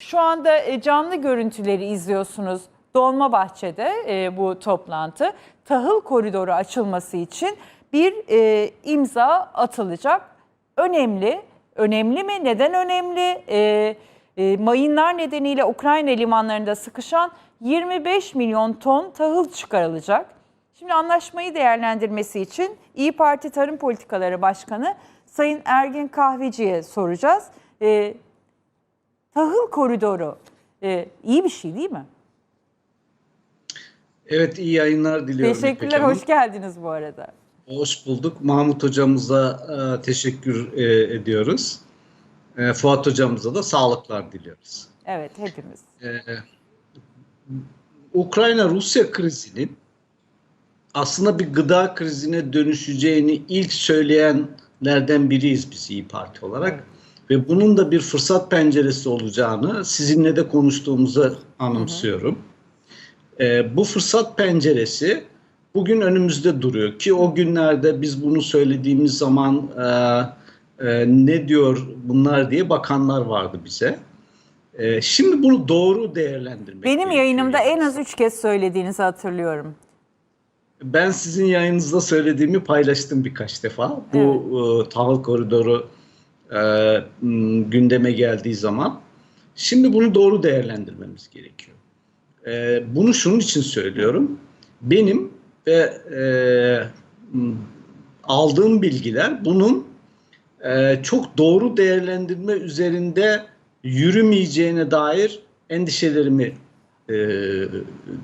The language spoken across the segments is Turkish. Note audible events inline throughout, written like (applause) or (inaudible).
Şu anda e, canlı görüntüleri izliyorsunuz. Dolmabahçe'de e, bu toplantı. Tahıl koridoru açılması için bir e, imza atılacak. Önemli. Önemli mi? Neden önemli? Mayınlar nedeniyle Ukrayna limanlarında sıkışan 25 milyon ton tahıl çıkarılacak. Şimdi anlaşmayı değerlendirmesi için İyi Parti Tarım Politikaları Başkanı Sayın Ergin Kahveci'ye soracağız. Tahıl koridoru e, iyi bir şey değil mi? Evet iyi yayınlar diliyorum. Teşekkürler, hoş geldiniz bu arada. Hoş bulduk. Mahmut hocamıza e, teşekkür e, ediyoruz. E, Fuat hocamıza da sağlıklar diliyoruz. Evet, hepimiz. E, Ukrayna-Rusya krizinin aslında bir gıda krizine dönüşeceğini ilk söyleyenlerden biriyiz biz İyi Parti olarak. Evet. Ve bunun da bir fırsat penceresi olacağını sizinle de konuştuğumuzu anımsıyorum. E, bu fırsat penceresi bugün önümüzde duruyor ki o günlerde biz bunu söylediğimiz zaman e, e, ne diyor bunlar diye bakanlar vardı bize. E, şimdi bunu doğru değerlendirmek Benim gerekiyor. yayınımda en az üç kez söylediğinizi hatırlıyorum. Ben sizin yayınınızda söylediğimi paylaştım birkaç defa. Bu e, tahıl koridoru e, gündeme geldiği zaman. Şimdi bunu doğru değerlendirmemiz gerekiyor. E, bunu şunun için söylüyorum. Benim ve e, aldığım bilgiler bunun e, çok doğru değerlendirme üzerinde yürümeyeceğine dair endişelerimi e,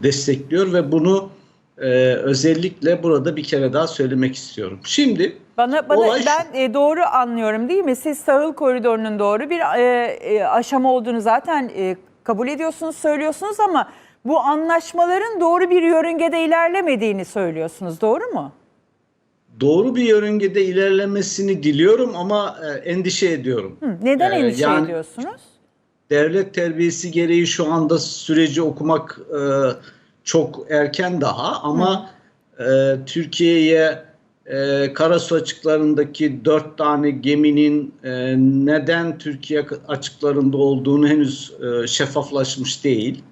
destekliyor ve bunu e, özellikle burada bir kere daha söylemek istiyorum. Şimdi Bana, bana Olay ben e, doğru anlıyorum değil mi? Siz tahıl koridorunun doğru bir e, e, aşama olduğunu zaten e, kabul ediyorsunuz, söylüyorsunuz ama bu anlaşmaların doğru bir yörüngede ilerlemediğini söylüyorsunuz. Doğru mu? doğru bir yörüngede ilerlemesini diliyorum ama e, endişe ediyorum. Hı, neden Ee, endişe yani- ediyorsunuz? Devlet terbiyesi gereği şu anda süreci okumak e, çok erken daha ama e, Türkiye'ye e, Karasu açıklarındaki dört tane geminin e, neden Türkiye açıklarında olduğunu henüz e, şeffaflaşmış değil.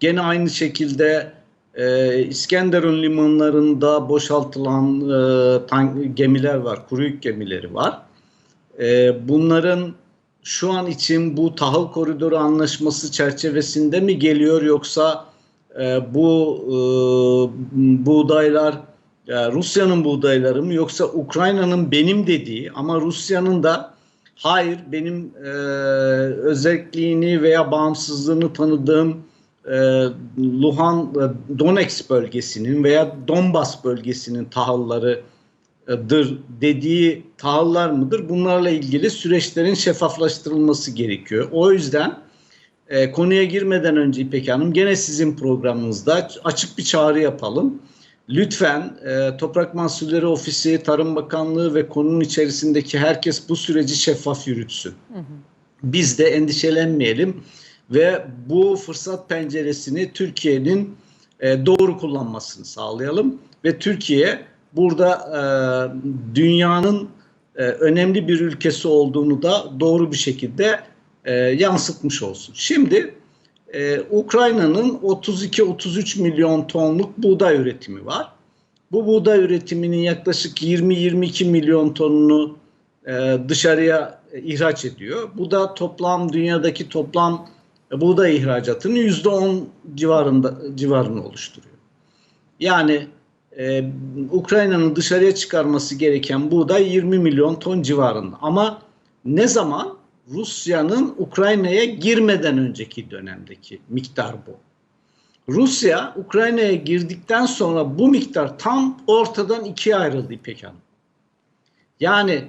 Gene aynı şekilde e, İskenderun limanlarında boşaltılan e, tank, gemiler var, kuru yük gemileri var. E, bunların şu an için bu tahıl koridoru anlaşması çerçevesinde mi geliyor yoksa e, bu e, buğdaylar Rusya'nın buğdayları mı yoksa Ukrayna'nın benim dediği ama Rusya'nın da hayır benim e, özelliğini veya bağımsızlığını tanıdığım e, Luhan e, Donetsk bölgesinin veya Donbas bölgesinin tahıllarıdır dediği tahıllar mıdır? Bunlarla ilgili süreçlerin şeffaflaştırılması gerekiyor. O yüzden e, konuya girmeden önce İpek Hanım gene sizin programınızda açık bir çağrı yapalım. Lütfen e, Toprak Mahsulleri Ofisi, Tarım Bakanlığı ve konunun içerisindeki herkes bu süreci şeffaf yürütsün. Biz de endişelenmeyelim ve bu fırsat penceresini Türkiye'nin e, doğru kullanmasını sağlayalım ve Türkiye burada e, dünyanın e, önemli bir ülkesi olduğunu da doğru bir şekilde e, yansıtmış olsun. Şimdi e, Ukrayna'nın 32-33 milyon tonluk buğday üretimi var. Bu buğday üretiminin yaklaşık 20-22 milyon tonunu e, dışarıya e, ihraç ediyor. Bu da toplam dünyadaki toplam buğday ihracatının %10 civarında civarını oluşturuyor. Yani e, Ukrayna'nın dışarıya çıkarması gereken buğday 20 milyon ton civarında. Ama ne zaman? Rusya'nın Ukrayna'ya girmeden önceki dönemdeki miktar bu. Rusya Ukrayna'ya girdikten sonra bu miktar tam ortadan ikiye ayrıldı İpek Hanım. Yani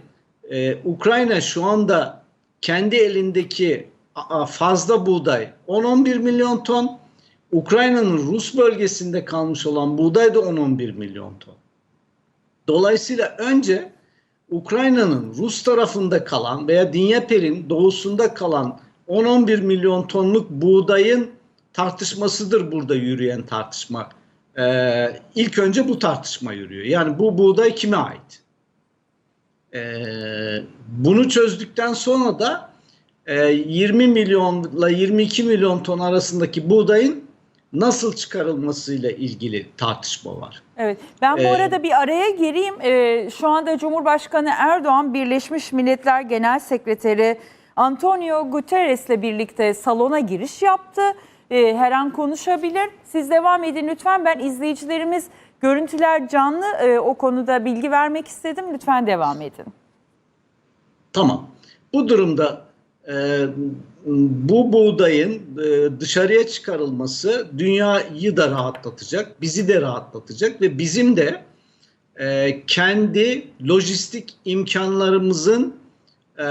e, Ukrayna şu anda kendi elindeki fazla buğday 10-11 milyon ton, Ukrayna'nın Rus bölgesinde kalmış olan buğday da 10-11 milyon ton. Dolayısıyla önce Ukrayna'nın Rus tarafında kalan veya Dinyeper'in doğusunda kalan 10-11 milyon tonluk buğdayın tartışmasıdır burada yürüyen tartışma. Ee, ilk önce bu tartışma yürüyor. Yani bu buğday kime ait? Ee, bunu çözdükten sonra da e, 20 milyonla 22 milyon ton arasındaki buğdayın nasıl çıkarılmasıyla ilgili tartışma var. Evet. Ben bu Ee, arada bir araya gireyim. Ee, şu anda Cumhurbaşkanı Erdoğan Birleşmiş Milletler Genel Sekreteri Antonio Guterres'le birlikte salona giriş yaptı. Ee, her an konuşabilir. Siz devam edin lütfen. Ben izleyicilerimiz görüntüler canlı Ee, o konuda bilgi vermek istedim. Lütfen devam edin. Tamam. Bu durumda e, bu buğdayın e, dışarıya çıkarılması dünyayı da rahatlatacak, bizi de rahatlatacak ve bizim de e, kendi lojistik imkanlarımızın e,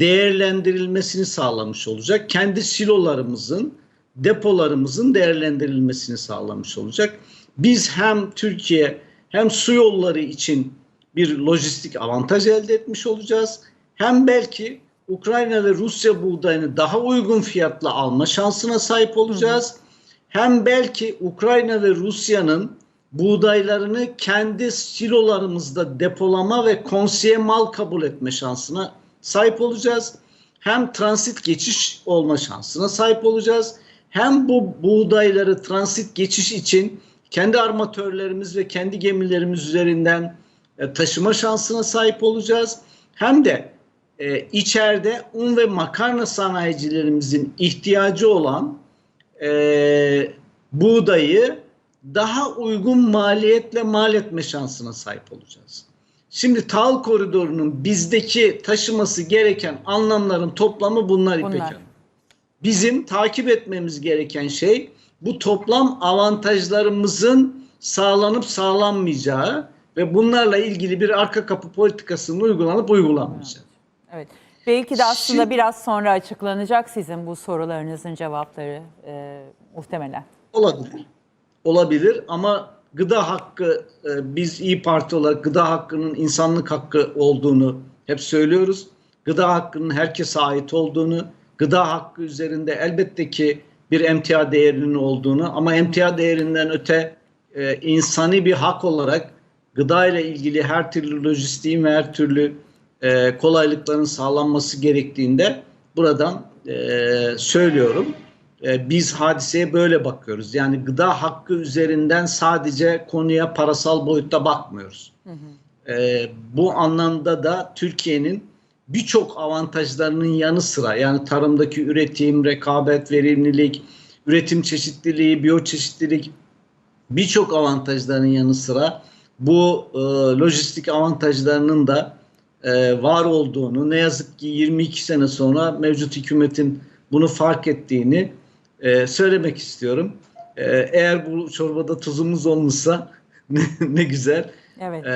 değerlendirilmesini sağlamış olacak. Kendi silolarımızın, depolarımızın değerlendirilmesini sağlamış olacak. Biz hem Türkiye hem su yolları için bir lojistik avantaj elde etmiş olacağız. Hem belki Ukrayna ve Rusya buğdayını daha uygun fiyatla alma şansına sahip olacağız. Hem belki Ukrayna ve Rusya'nın buğdaylarını kendi silolarımızda depolama ve konsiye mal kabul etme şansına sahip olacağız. Hem transit geçiş olma şansına sahip olacağız. Hem bu buğdayları transit geçiş için kendi armatörlerimiz ve kendi gemilerimiz üzerinden e, taşıma şansına sahip olacağız. Hem de e, içeride un ve makarna sanayicilerimizin ihtiyacı olan e, buğdayı daha uygun maliyetle mal etme şansına sahip olacağız. Şimdi tahıl koridorunun bizdeki taşıması gereken anlamların toplamı bunlar İpek Bunlar. Hanım. Bizim takip etmemiz gereken şey bu toplam avantajlarımızın sağlanıp sağlanmayacağı ve bunlarla ilgili bir arka kapı politikasının uygulanıp uygulanmayacağı. Evet. Belki de aslında Şimdi- biraz sonra açıklanacak sizin bu sorularınızın cevapları e, muhtemelen. Olabilir. Olabilir ama gıda hakkı e, biz İyi Parti olarak gıda hakkının insanlık hakkı olduğunu hep söylüyoruz. Gıda hakkının herkese ait olduğunu, gıda hakkı üzerinde elbette ki bir emtia değerinin olduğunu ama emtia değerinden öte e, insani bir hak olarak gıda ile ilgili her türlü lojistiğin ve her türlü e, kolaylıkların sağlanması gerektiğinde buradan e, söylüyorum. E, biz hadiseye böyle bakıyoruz. Yani gıda hakkı üzerinden sadece konuya parasal boyutta bakmıyoruz. E, bu anlamda da Türkiye'nin birçok avantajlarının yanı sıra yani tarımdaki üretim, rekabet, verimlilik, üretim çeşitliliği, biyoçeşitlilik birçok avantajların yanı sıra bu e, lojistik avantajlarının da e, var olduğunu ne yazık ki 22 sene sonra mevcut hükümetin bunu fark ettiğini e, söylemek istiyorum. E, eğer bu çorbada tuzumuz olmuşsa (laughs) ne, ne güzel. Evet. E,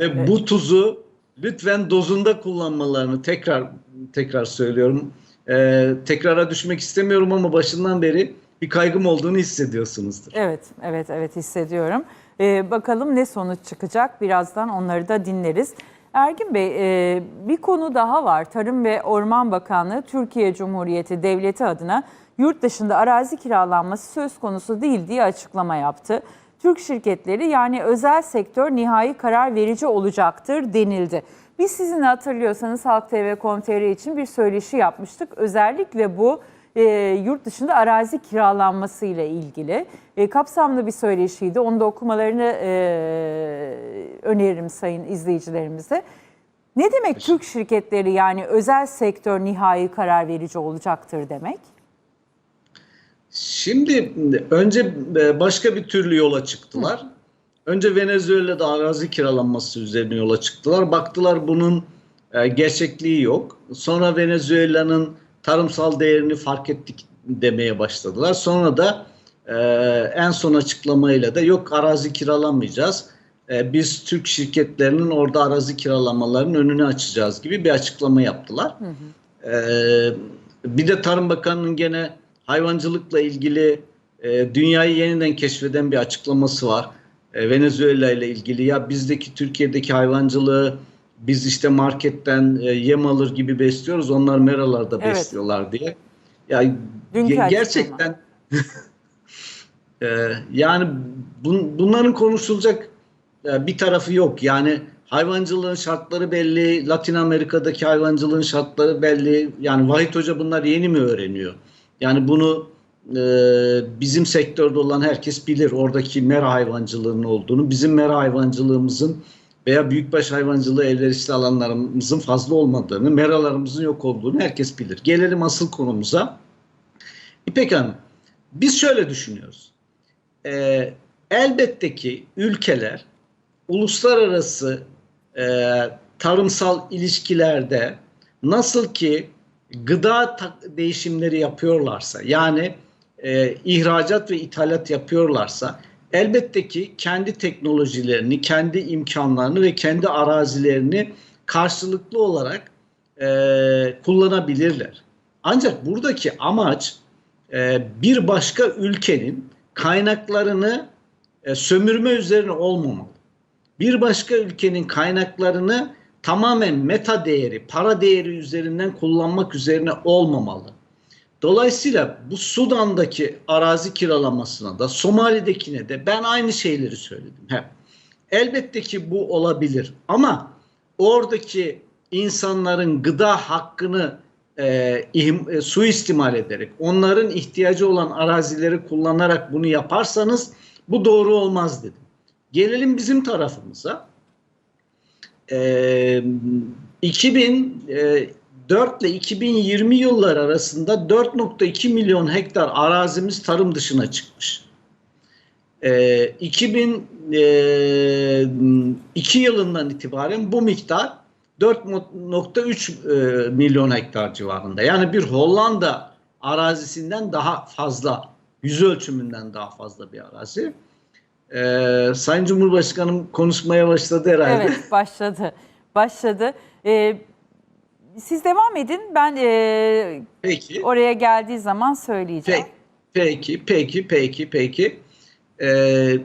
ve Evet. bu tuzu lütfen dozunda kullanmalarını tekrar tekrar söylüyorum. E, tekrara düşmek istemiyorum ama başından beri bir kaygım olduğunu hissediyorsunuzdur. Evet, evet, evet hissediyorum. Ee, bakalım ne sonuç çıkacak. Birazdan onları da dinleriz. Ergin Bey, e, bir konu daha var. Tarım ve Orman Bakanlığı Türkiye Cumhuriyeti Devleti adına yurt dışında arazi kiralanması söz konusu değil diye açıklama yaptı. Türk şirketleri yani özel sektör nihai karar verici olacaktır denildi. Biz sizinle hatırlıyorsanız Halk TV.com.tr için bir söyleşi yapmıştık. Özellikle bu e, yurt dışında arazi kiralanması ile ilgili e, kapsamlı bir söyleşiydi. Onu da okumalarını e, öneririm sayın izleyicilerimize. Ne demek Türk şirketleri yani özel sektör nihai karar verici olacaktır demek? Şimdi önce e, başka bir türlü yola çıktılar. Önce Venezuela'da arazi kiralanması üzerine yola çıktılar. Baktılar bunun e, gerçekliği yok. Sonra Venezuela'nın tarımsal değerini fark ettik demeye başladılar. Sonra da e, en son açıklamayla da yok arazi kiralamayacağız. E, biz Türk şirketlerinin orada arazi kiralamalarının önünü açacağız gibi bir açıklama yaptılar. E, bir de Tarım Bakanı'nın gene hayvancılıkla ilgili e, dünyayı yeniden keşfeden bir açıklaması var. E, Venezuela ile ilgili ya bizdeki Türkiye'deki hayvancılığı biz işte marketten e, yem alır gibi besliyoruz. Onlar meralarda Evet. besliyorlar diye. Ya Dünkü gerçekten (laughs) e, yani bun- bunların konuşulacak e, bir tarafı yok. Yani Hayvancılığın şartları belli, Latin Amerika'daki hayvancılığın şartları belli. Yani Vahit Hoca bunlar yeni mi öğreniyor? Yani bunu e, bizim sektörde olan herkes bilir oradaki mera hayvancılığının olduğunu. Bizim mera hayvancılığımızın veya büyükbaş hayvancılığı elverişli alanlarımızın fazla olmadığını, meralarımızın yok olduğunu herkes bilir. Gelelim asıl konumuza. İpek Hanım, biz şöyle düşünüyoruz. Ee, elbette ki ülkeler uluslararası e, tarımsal ilişkilerde nasıl ki gıda değişimleri yapıyorlarsa yani e, ihracat ve ithalat yapıyorlarsa elbette ki kendi teknolojilerini, kendi imkanlarını ve kendi arazilerini karşılıklı olarak e, kullanabilirler. Ancak buradaki amaç e, bir başka ülkenin kaynaklarını e, sömürme üzerine olmamalı. Bir başka ülkenin kaynaklarını tamamen meta değeri, para değeri üzerinden kullanmak üzerine olmamalı. Dolayısıyla bu Sudan'daki arazi kiralamasına da Somali'dekine de ben aynı şeyleri söyledim hep. Elbette ki bu olabilir ama oradaki insanların gıda hakkını e, ihim- e, suistimal ederek onların ihtiyacı olan arazileri kullanarak bunu yaparsanız bu doğru olmaz dedim. Gelelim bizim tarafımıza. Ee, 2004 ile 2020 yıllar arasında 4.2 milyon hektar arazimiz tarım dışına çıkmış. Ee, 2002 yılından itibaren bu miktar 4.3 e, milyon hektar civarında. Yani bir Hollanda arazisinden daha fazla, yüz ölçümünden daha fazla bir arazi. Ee, Sayın Cumhurbaşkanım konuşmaya başladı herhalde. Evet başladı. Başladı. Ee, siz devam edin. Ben e, Peki. oraya geldiği zaman söyleyeceğim. Peki, peki, peki, peki, peki. Ee,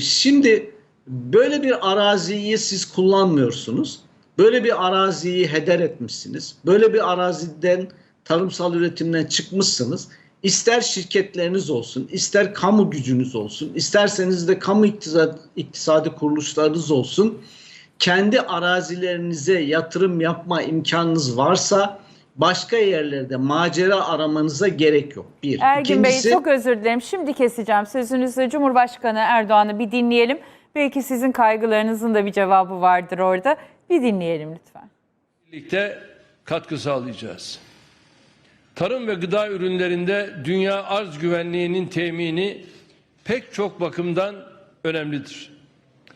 şimdi böyle bir araziyi siz kullanmıyorsunuz. Böyle bir araziyi heder etmişsiniz. Böyle bir araziden tarımsal üretimden çıkmışsınız. İster şirketleriniz olsun, ister kamu gücünüz olsun, isterseniz de kamu iktisadi kuruluşlarınız olsun. Kendi arazilerinize yatırım yapma imkanınız varsa başka yerlerde macera aramanıza gerek yok. Bir. Ergin Bey İkincisi- çok özür dilerim. Şimdi keseceğim sözünüzü. Cumhurbaşkanı Erdoğan'ı bir dinleyelim. Belki sizin kaygılarınızın da bir cevabı vardır orada. Bir dinleyelim lütfen. birlikte katkı sağlayacağız. Tarım ve gıda ürünlerinde dünya arz güvenliğinin temini pek çok bakımdan önemlidir.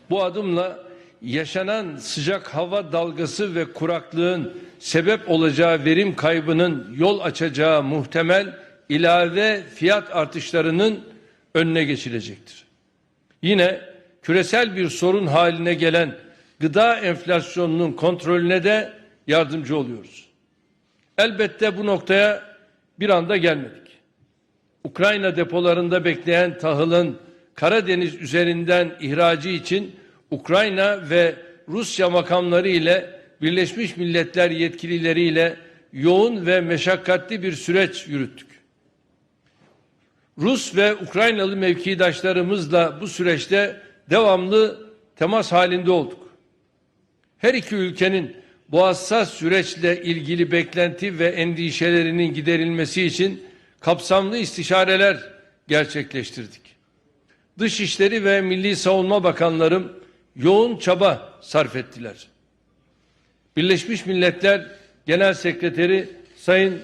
Bu adımla yaşanan sıcak hava dalgası ve kuraklığın sebep olacağı verim kaybının yol açacağı muhtemel ilave fiyat artışlarının önüne geçilecektir. Yine küresel bir sorun haline gelen gıda enflasyonunun kontrolüne de yardımcı oluyoruz. Elbette bu noktaya bir anda gelmedik. Ukrayna depolarında bekleyen tahılın Karadeniz üzerinden ihracı için Ukrayna ve Rusya makamları ile Birleşmiş Milletler yetkilileriyle yoğun ve meşakkatli bir süreç yürüttük. Rus ve Ukraynalı mevkidaşlarımızla bu süreçte devamlı temas halinde olduk. Her iki ülkenin bu hassas süreçle ilgili beklenti ve endişelerinin giderilmesi için kapsamlı istişareler gerçekleştirdik. Dışişleri ve Milli Savunma Bakanlarım yoğun çaba sarf ettiler. Birleşmiş Milletler Genel Sekreteri Sayın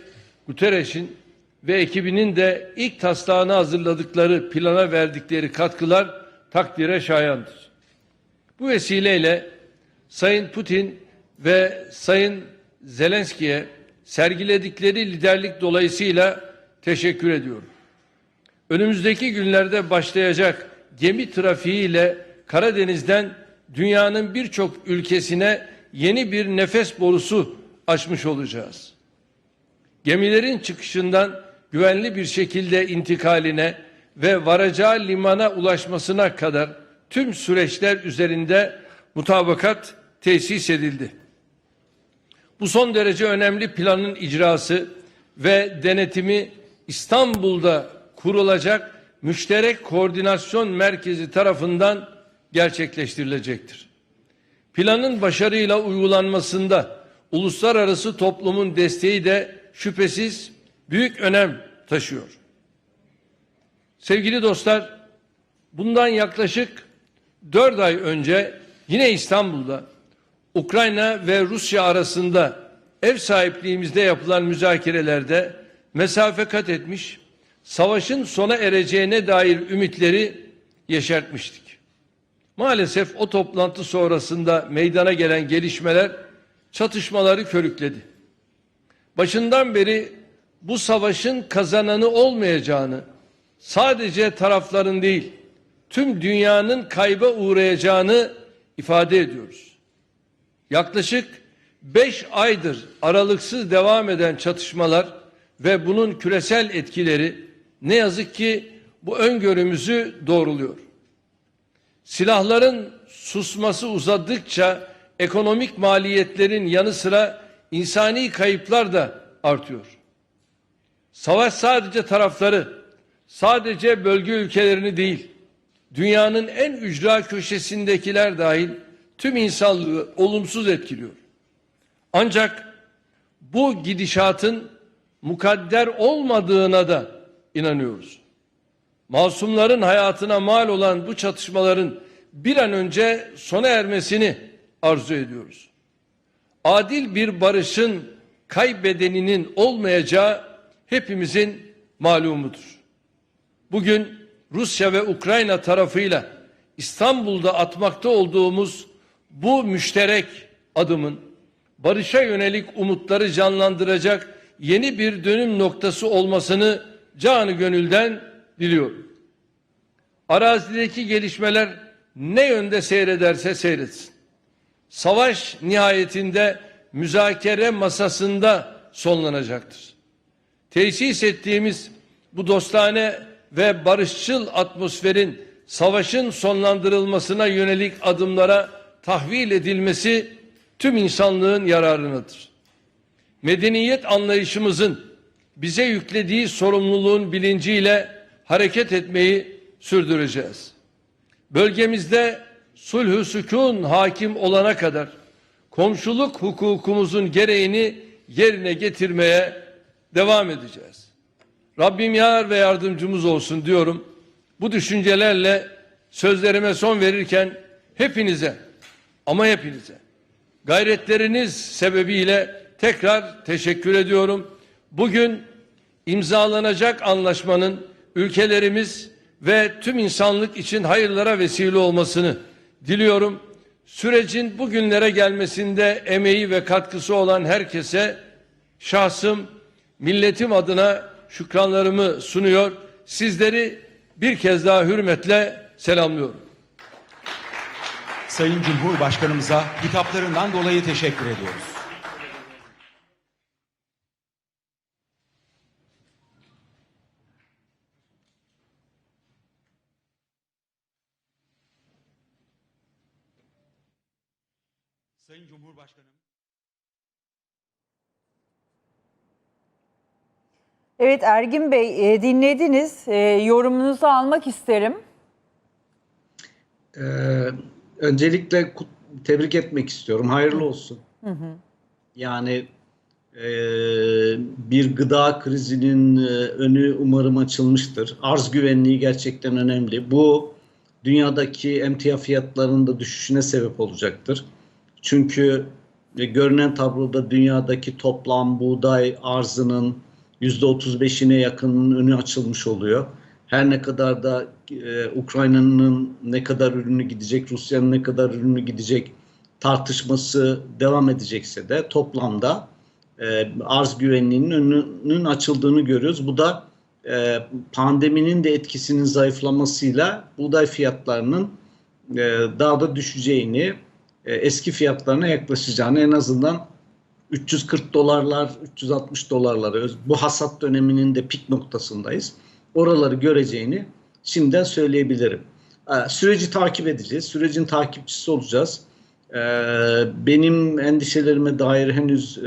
Guterres'in ve ekibinin de ilk taslağını hazırladıkları plana verdikleri katkılar takdire şayandır. Bu vesileyle Sayın Putin ve Sayın Zelenski'ye sergiledikleri liderlik dolayısıyla teşekkür ediyorum. Önümüzdeki günlerde başlayacak gemi trafiğiyle Karadeniz'den dünyanın birçok ülkesine yeni bir nefes borusu açmış olacağız. Gemilerin çıkışından güvenli bir şekilde intikaline ve varacağı limana ulaşmasına kadar tüm süreçler üzerinde mutabakat tesis edildi. Bu son derece önemli planın icrası ve denetimi İstanbul'da kurulacak müşterek koordinasyon merkezi tarafından gerçekleştirilecektir. planın başarıyla uygulanmasında uluslararası toplumun desteği de şüphesiz büyük önem taşıyor. Sevgili dostlar, bundan yaklaşık dört ay önce yine İstanbul'da Ukrayna ve Rusya arasında ev sahipliğimizde yapılan müzakerelerde mesafe kat etmiş, savaşın sona ereceğine dair ümitleri yeşertmiştik. Maalesef o toplantı sonrasında meydana gelen gelişmeler çatışmaları körükledi. Başından beri bu savaşın kazananı olmayacağını, sadece tarafların değil, tüm dünyanın kayba uğrayacağını ifade ediyoruz. Yaklaşık 5 aydır aralıksız devam eden çatışmalar ve bunun küresel etkileri ne yazık ki bu öngörümüzü doğruluyor. Silahların susması uzadıkça ekonomik maliyetlerin yanı sıra insani kayıplar da artıyor. Savaş sadece tarafları, sadece bölge ülkelerini değil, dünyanın en ücra köşesindekiler dahil tüm insanlığı olumsuz etkiliyor. Ancak bu gidişatın mukadder olmadığına da inanıyoruz. Masumların hayatına mal olan bu çatışmaların bir an önce sona ermesini arzu ediyoruz. Adil bir barışın kaybedeninin olmayacağı hepimizin malumudur. Bugün Rusya ve Ukrayna tarafıyla İstanbul'da atmakta olduğumuz bu müşterek adımın barışa yönelik umutları canlandıracak yeni bir dönüm noktası olmasını canı gönülden diliyorum. Arazideki gelişmeler ne yönde seyrederse seyretsin. Savaş nihayetinde müzakere masasında sonlanacaktır. Tesis ettiğimiz bu dostane ve barışçıl atmosferin savaşın sonlandırılmasına yönelik adımlara tahvil edilmesi tüm insanlığın yararınadır. Medeniyet anlayışımızın bize yüklediği sorumluluğun bilinciyle hareket etmeyi sürdüreceğiz. Bölgemizde sulhü sükun hakim olana kadar komşuluk hukukumuzun gereğini yerine getirmeye devam edeceğiz. Rabbim yar ve yardımcımız olsun diyorum. Bu düşüncelerle sözlerime son verirken hepinize ama hepinize gayretleriniz sebebiyle tekrar teşekkür ediyorum. Bugün imzalanacak anlaşmanın ülkelerimiz ve tüm insanlık için hayırlara vesile olmasını diliyorum. Sürecin bugünlere gelmesinde emeği ve katkısı olan herkese şahsım, milletim adına şükranlarımı sunuyor. Sizleri bir kez daha hürmetle selamlıyorum. Sayın Cumhurbaşkanımıza hitaplarından dolayı teşekkür ediyoruz. Cumhurbaşkanım. Evet Ergin Bey e, dinlediniz. E, yorumunuzu almak isterim. Ee, öncelikle kut- tebrik etmek istiyorum. Hayırlı olsun. Yani e, bir gıda krizinin e, önü umarım açılmıştır. Arz güvenliği gerçekten önemli. Bu dünyadaki emtia fiyatlarının da düşüşüne sebep olacaktır. Çünkü e, görünen tabloda dünyadaki toplam buğday arzının %35'ine yakınının önü açılmış oluyor. Her ne kadar da e, Ukrayna'nın ne kadar ürünü gidecek, Rusya'nın ne kadar ürünü gidecek tartışması devam edecekse de toplamda e, arz güvenliğinin önünün açıldığını görüyoruz. Bu da e, pandeminin de etkisinin zayıflamasıyla buğday fiyatlarının e, daha da düşeceğini, e, eski fiyatlarına yaklaşacağını en azından 340 dolarlar, 360 dolarları öz- bu hasat döneminin de pik noktasındayız. Oraları göreceğini şimdiden söyleyebilirim. Ee, Süreci takip edeceğiz. Sürecin takipçisi olacağız. Ee, Benim endişelerime dair henüz e,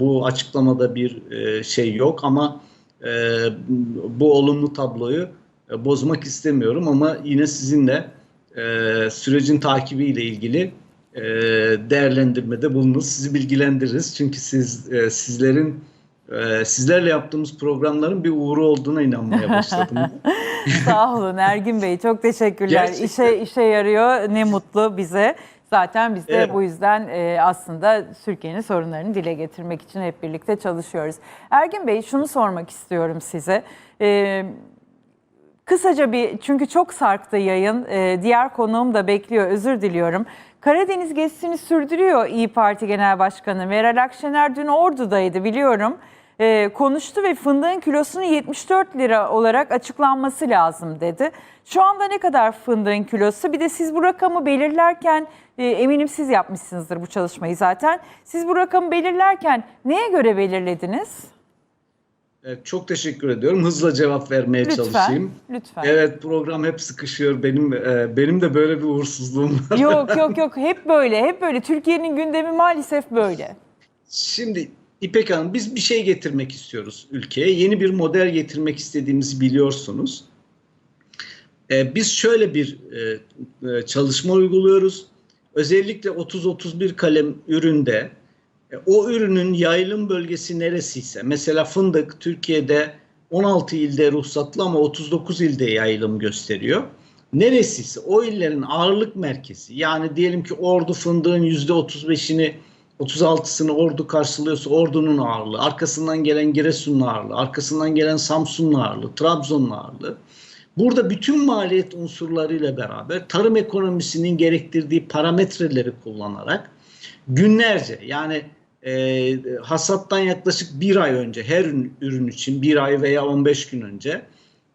bu açıklamada bir e, şey yok ama e, bu olumlu tabloyu e, bozmak istemiyorum ama yine sizinle e, sürecin takibiyle ilgili e, değerlendirmede bulunur. Sizi bilgilendiririz. Çünkü siz e, sizlerin e, sizlerle yaptığımız programların bir uğru olduğuna inanmaya başladım. (laughs) Sağ olun Ergin Bey. Çok teşekkürler. Gerçekten. İşe işe yarıyor. Ne mutlu bize. Zaten biz de Evet. bu yüzden e, aslında Türkiye'nin sorunlarını dile getirmek için hep birlikte çalışıyoruz. Ergin Bey şunu sormak istiyorum size. E, kısaca bir çünkü çok sarktı yayın. E, diğer konuğum da bekliyor. Özür diliyorum. Karadeniz gezisini sürdürüyor İyi Parti Genel Başkanı. Meral Akşener dün Ordu'daydı biliyorum. E, konuştu ve fındığın kilosunun 74 lira olarak açıklanması lazım dedi. Şu anda ne kadar fındığın kilosu? Bir de siz bu rakamı belirlerken e, eminim siz yapmışsınızdır bu çalışmayı zaten. Siz bu rakamı belirlerken neye göre belirlediniz? Evet, çok teşekkür ediyorum. Hızla cevap vermeye Lütfen. çalışayım. Lütfen. Evet program hep sıkışıyor. Benim e, benim de böyle bir uğursuzluğum var. (laughs) Yok yok yok hep böyle hep böyle. Türkiye'nin gündemi maalesef böyle. Şimdi İpek Hanım biz bir şey getirmek istiyoruz ülkeye. Yeni bir model getirmek istediğimizi biliyorsunuz. Ee, biz şöyle bir e, e, çalışma uyguluyoruz. Özellikle 30-31 kalem üründe e, o ürünün yayılım bölgesi neresiyse mesela fındık Türkiye'de 16 ilde ruhsatlı ama 39 ilde yayılım gösteriyor. Neresiyse o illerin ağırlık merkezi yani diyelim ki Ordu fındığın %35'ini 36'sını Ordu karşılıyorsa Ordu'nun ağırlığı, arkasından gelen Giresun'un ağırlığı, arkasından gelen Samsun'un ağırlığı, Trabzon'un ağırlığı. Burada bütün maliyet unsurlarıyla beraber tarım ekonomisinin gerektirdiği parametreleri kullanarak günlerce yani e, hasattan yaklaşık bir ay önce her ürün, için bir ay veya 15 gün önce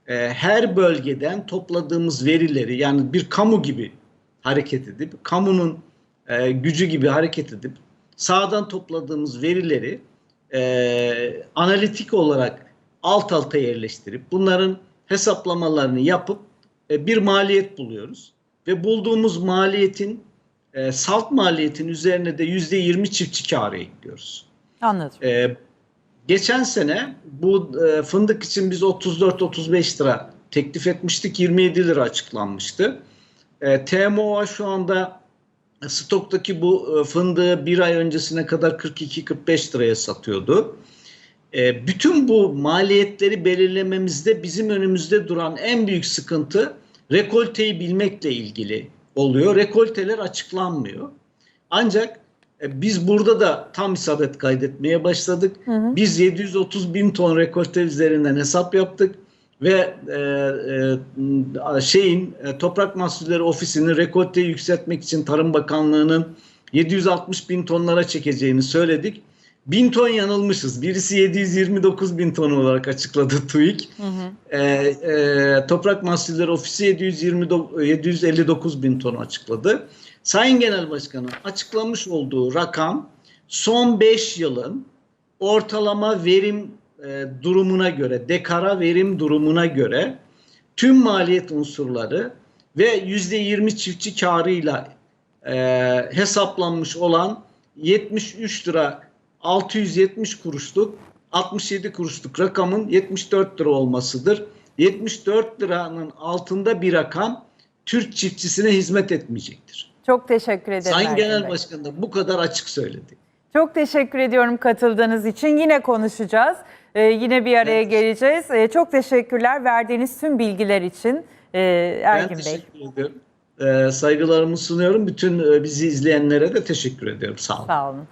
e, her bölgeden topladığımız verileri yani bir kamu gibi hareket edip kamunun e, gücü gibi hareket edip sağdan topladığımız verileri e, analitik olarak alt alta yerleştirip bunların hesaplamalarını yapıp e, bir maliyet buluyoruz. Ve bulduğumuz maliyetin e, salt maliyetin üzerine de yüzde yirmi çiftçi karı ekliyoruz. Anladım. Ee, geçen sene bu e, fındık için biz 34-35 lira teklif etmiştik. 27 lira açıklanmıştı. E, TMOA şu anda stoktaki bu e, fındığı bir ay öncesine kadar 42-45 liraya satıyordu. E, bütün bu maliyetleri belirlememizde bizim önümüzde duran en büyük sıkıntı rekolteyi bilmekle ilgili oluyor. Rekolteler açıklanmıyor. Ancak e, biz burada da tam isabet kaydetmeye başladık. Biz 730 bin ton rekolte üzerinden hesap yaptık ve e, e, şeyin e, Toprak Mahsulleri Ofisi'nin rekolteyi yükseltmek için Tarım Bakanlığı'nın 760 bin tonlara çekeceğini söyledik. Bin ton yanılmışız. Birisi 729 bin ton olarak açıkladı TÜİK. Ee, e, Toprak Mahsulleri Ofisi 729, 759 bin ton açıkladı. Sayın Genel Başkanım açıklamış olduğu rakam son 5 yılın ortalama verim e, durumuna göre, dekara verim durumuna göre tüm maliyet unsurları ve %20 çiftçi karıyla e, hesaplanmış olan 73 lira 670 kuruşluk 67 kuruşluk rakamın 74 lira olmasıdır. 74 liranın altında bir rakam Türk çiftçisine hizmet etmeyecektir. Çok teşekkür ederim. Sayın Genel Bey. Başkan da bu kadar açık söyledi. Çok teşekkür ediyorum katıldığınız için. Yine konuşacağız. Ee, yine bir araya Evet. geleceğiz. Ee, çok teşekkürler verdiğiniz tüm bilgiler için ee, Ergin ben Bey. teşekkür ediyorum. Ee, saygılarımı sunuyorum. Bütün e, bizi izleyenlere de teşekkür ediyorum. Sağ olun. Sağ olun.